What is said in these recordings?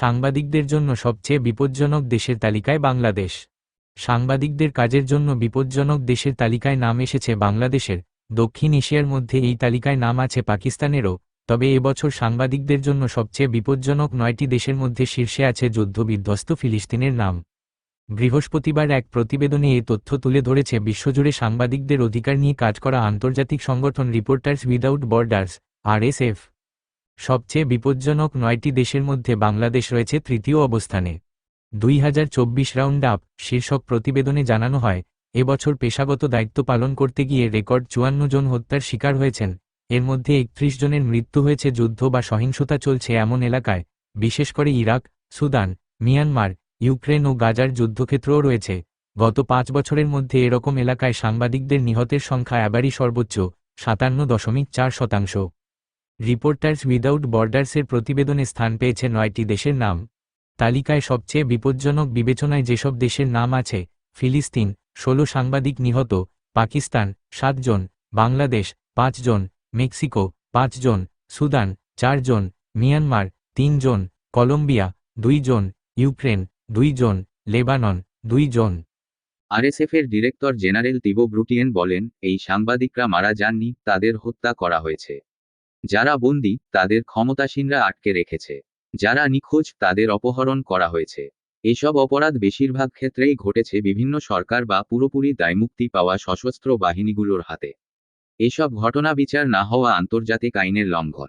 সাংবাদিকদের জন্য সবচেয়ে বিপজ্জনক দেশের তালিকায় বাংলাদেশ। সাংবাদিকদের কাজের জন্য বিপজ্জনক দেশের তালিকায় নাম এসেছে বাংলাদেশের। দক্ষিণ এশিয়ার মধ্যে এই তালিকায় নাম আছে পাকিস্তানেরও, তবে এবছর সাংবাদিকদের জন্য সবচেয়ে বিপজ্জনক নয়টি দেশের মধ্যে শীর্ষে আছে যুদ্ধবিধ্বস্ত ফিলিস্তিনের নাম। বৃহস্পতিবার এক প্রতিবেদনে এ তথ্য তুলে ধরেছে, বিশ্বজুড়ে সাংবাদিকদের অধিকার নিয়ে কাজ করা আন্তর্জাতিক সংগঠন রিপোর্টার্স উইদাউট বর্ডার্স, আরএসএফ। সবচেয়ে বিপজ্জনক নয়টি দেশের মধ্যে বাংলাদেশ রয়েছে তৃতীয় অবস্থানে। দুই হাজার চব্বিশ রাউন্ড আপ শীর্ষক প্রতিবেদনে জানানো হয়, এবছর পেশাগত দায়িত্ব পালন করতে গিয়ে রেকর্ড চুয়ান্ন জন হত্যার শিকার হয়েছেন। এর মধ্যে একত্রিশ জনের মৃত্যু হয়েছে যুদ্ধ বা সহিংসতা চলছে এমন এলাকায়। বিশেষ করে ইরাক, সুদান, মিয়ানমার, ইউক্রেন ও গাজার যুদ্ধক্ষেত্রও রয়েছে। গত পাঁচ বছরের মধ্যে এরকম এলাকায় সাংবাদিকদের নিহতের সংখ্যা এবারই সর্বোচ্চ, সাতান্ন দশমিক চার শতাংশ। রিপোর্টার্স উইদাউট বর্ডার্সের প্রতিবেদনে স্থান পেয়েছে নয়টি দেশের নাম। তালিকায় সবচেয়ে বিপজ্জনক বিবেচনায় যেসব দেশের নাম আছে, ফিলিস্তিন, ষোলো সাংবাদিক নিহত, পাকিস্তান, সাতজন, বাংলাদেশ, পাঁচজন, মেক্সিকো, পাঁচজন, সুদান, চারজন, মিয়ানমার, তিনজন, কলম্বিয়া, দুইজন, ইউক্রেন, দুইজন, লেবানন, দুইজন। আরএসএফের ডিরেক্টর জেনারেল তিবো ব্রুটিয়েন বলেন, এই সাংবাদিকরা মারা যাননি, তাদের হত্যা করা হয়েছে। যারা বন্দী, তাদের ক্ষমতাসীনরা আটকে রেখেছে। যারা নিখোঁজ, তাদের অপহরণ করা হয়েছে। এসব অপরাধ বেশিরভাগ ক্ষেত্রেই ঘটেছে বিভিন্ন সরকার বা পুরোপুরি দায়মুক্তি পাওয়া সশস্ত্র বাহিনীগুলোর হাতে। এসব ঘটনা বিচার না হওয়া আন্তর্জাতিক আইনের লঙ্ঘন।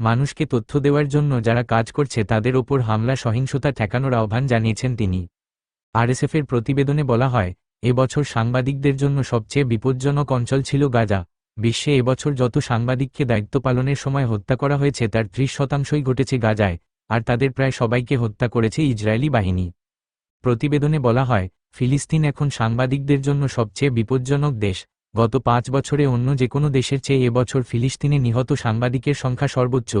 মানুষকে তথ্য দেওয়ার জন্য যারা কাজ করছে, তাদের ওপর হামলা, সহিংসতা ঠেকানোর আহ্বান জানিয়েছেন তিনি। আরএসএফের প্রতিবেদনে বলা হয় এবছর সাংবাদিকদের জন্য সবচেয়ে বিপজ্জনক অঞ্চল ছিল গাজা। বিশ্বে এবছর যত সাংবাদিককে দায়িত্ব পালনের সময় হত্যা করা হয়েছে তার ত্রিশ শতাংশই ঘটেছে গাজায়, আর তাদের প্রায় সবাইকে হত্যা করেছে ইসরায়েলি বাহিনী। প্রতিবেদনে বলা হয়, ফিলিস্তিন এখন সাংবাদিকদের জন্য সবচেয়ে বিপজ্জনক দেশ। গত পাঁচ বছরে অন্য যে কোনো দেশের চেয়ে এবছর ফিলিস্তিনে নিহত সাংবাদিকের সংখ্যা সর্বোচ্চ।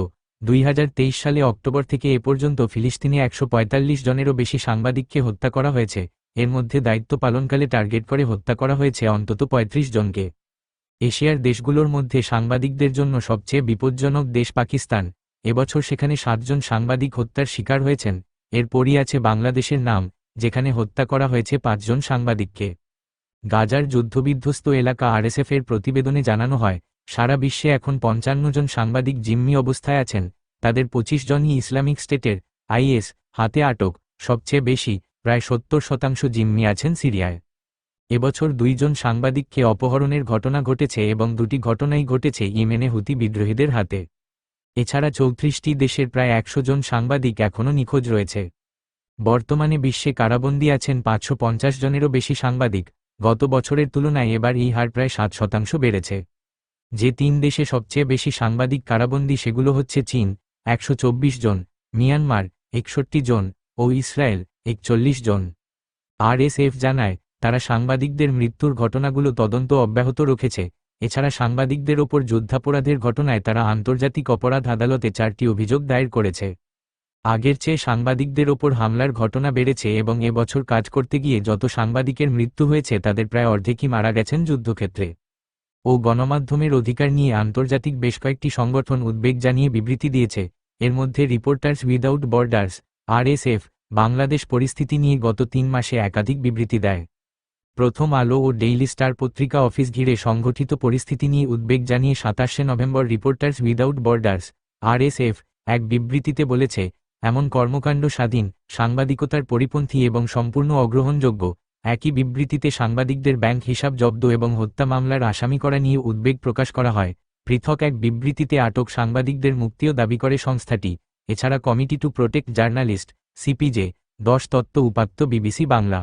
দুই হাজার তেইশ সালে অক্টোবর থেকে এ পর্যন্ত ফিলিস্তিনে একশো পঁয়তাল্লিশ জনেরও বেশি সাংবাদিককে হত্যা করা হয়েছে। এর মধ্যে দায়িত্ব পালনকালে টার্গেট করে হত্যা করা হয়েছে অন্তত ৩৫ জনকে। এশিয়ার দেশগুলোর মধ্যে সাংবাদিকদের জন্য সবচেয়ে বিপজ্জনক দেশ পাকিস্তান। এবছর সেখানে সাতজন সাংবাদিক হত্যার শিকার হয়েছেন। এরপরই আছে বাংলাদেশের নাম, যেখানে হত্যা করা হয়েছে পাঁচজন সাংবাদিককে। গাজার যুদ্ধবিধ্বস্ত এলাকা আরএসএফের প্রতিবেদনে জানানো হয়, সারা বিশ্বে এখন পঞ্চান্ন জন সাংবাদিক জিম্মি অবস্থায় আছেন। তাদের পঁচিশ জনই ইসলামিক স্টেটের, আইএস, হাতে আটক, সবচেয়ে বেশি, প্রায় সত্তর শতাংশ জিম্মি আছেন সিরিয়ায়। এবছর দুইজন সাংবাদিককে অপহরণের ঘটনা ঘটেছে এবং দুটি ঘটনাই ঘটেছে ইমেনে হুতি বিদ্রোহীদের হাতে। এছাড়া চৌত্রিশটি দেশের প্রায় একশো জন সাংবাদিক এখনও নিখোঁজ রয়েছে। বর্তমানে বিশ্বে কারাবন্দী আছেন পাঁচশো পঞ্চাশ জনেরও বেশি সাংবাদিক। গত বছরের তুলনায় এবার এই হার প্রায় সাত শতাংশ বেড়েছে। যে তিন দেশে সবচেয়ে বেশি সাংবাদিক কারাবন্দী সেগুলো হচ্ছে চীন, একশো চব্বিশ জন, মিয়ানমার, একষট্টি জন ও ইসরায়েল, একচল্লিশ জন। আরএসএফ জানায় তারা সাংবাদিকদের মৃত্যুর ঘটনাগুলো তদন্ত অব্যাহত রেখেছে। এছাড়া সাংবাদিকদের ওপর যুদ্ধাপরাধের ঘটনায় তারা আন্তর্জাতিক অপরাধ আদালতে চারটি অভিযোগ দায়ের করেছে। আগের চেয়ে সাংবাদিকদের ওপর হামলার ঘটনা বেড়েছে এবং এ বছর কাজ করতে গিয়ে যত সাংবাদিকের মৃত্যু হয়েছে তাদের প্রায় অর্ধেকই মারা গেছেন যুদ্ধক্ষেত্রে। ও গণমাধ্যমের অধিকার নিয়ে আন্তর্জাতিক বেশ কয়েকটি সংগঠন উদ্বেগ জানিয়ে বিবৃতি দিয়েছে। এর মধ্যে Reporters Without Borders RSF Bangladesh পরিস্থিতি নিয়ে গত তিন মাসে একাধিক বিবৃতি দেয়। প্রথম আলো ও ডেইলি স্টার পত্রিকা অফিস ঘিরে সংগঠিত পরিস্থিতি নিয়ে উদ্বেগ জানিয়ে সাতাশে নভেম্বর রিপোর্টার্স উইদাউট বর্ডার্স, আরএসএফ, এক বিবৃতিতে বলেছে, এমন কর্মকাণ্ড স্বাধীন, সাংবাদিকতার পরিপন্থী এবং সম্পূর্ণ অগ্রহণযোগ্য। একই বিবৃতিতে সাংবাদিকদের ব্যাংক হিসাব জব্দ এবং হত্যা মামলার আসামি করা নিয়ে উদ্বেগ প্রকাশ করা হয়। পৃথক এক বিবৃতিতে আটক সাংবাদিকদের মুক্তিও দাবি করে সংস্থাটি। এছাড়া Committee to Protect Journalist, CPJ, দশ তত্ত্ব উপাত্ত বিবিসি বাংলা।